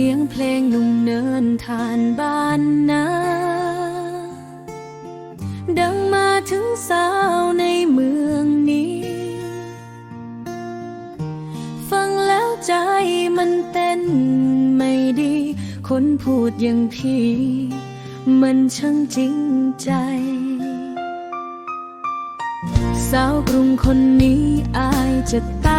สียงเพลงหนุ่มเนินทานบ้านนาดังมาถึงสาวในเมืองนี้ ฟังแล้วใจมันเต้นไม่ดี คนพูดอย่างพี่ มันช่างจริงใจ สาวกรุงคนนี้อายจะตาย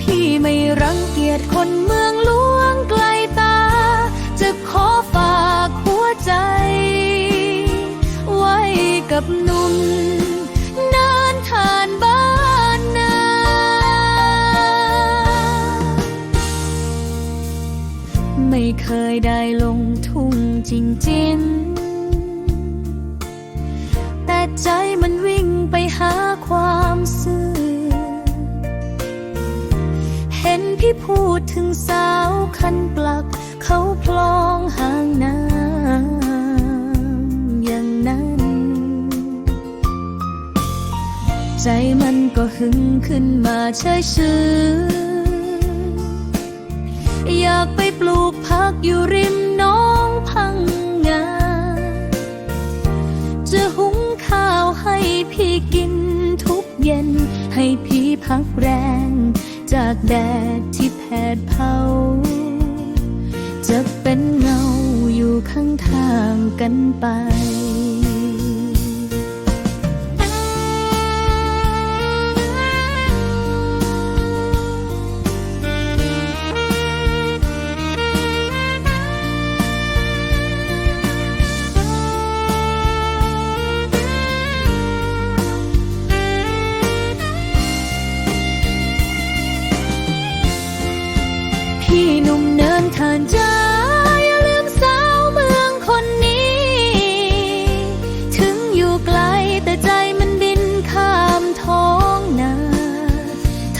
พี่ไม่รังเกียจคนเมืองหลวงไกลตา จะขอฝากหัวใจ ไว้กับหนุ่มนานทานบ้านนาไม่เคยได้ลงทุ่งจริงๆ แต่ใจมันวิ่งไปหาความซื่อ พี่พูดถึงสาวคันปลัก เขาพลองห่างน้ำอย่างนั้น ใจมันก็หึงขึ้นมาเฉยชื่ออยากไปปลูกพักอยู่ริมหน้องพังงา จะหุงข้าวให้พี่กินทุกเย็น ให้พี่พักแรงจากแดด ดเผา จะเป็นเงาอยู่ข้างทางกันไป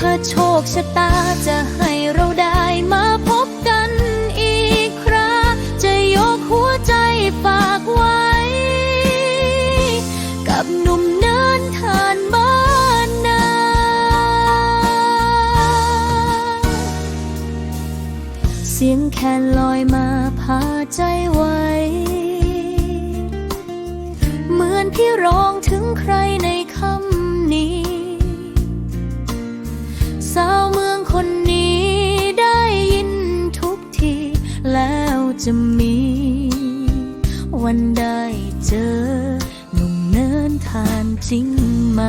ถ้าโชคชะตาจะให้เราได้มาพบกันอีกคราจะยกหัวใจฝากไว้ กับหนุ่มเนินทานบ้านนาเสียงแคนลอยมาพาใจไว้ เหมือนพี่ร้องถึงใครใน คนนี้ได้ยินทุกที แล้วจะมี วันได้เจอหนุ่มเนินทานจริงไหม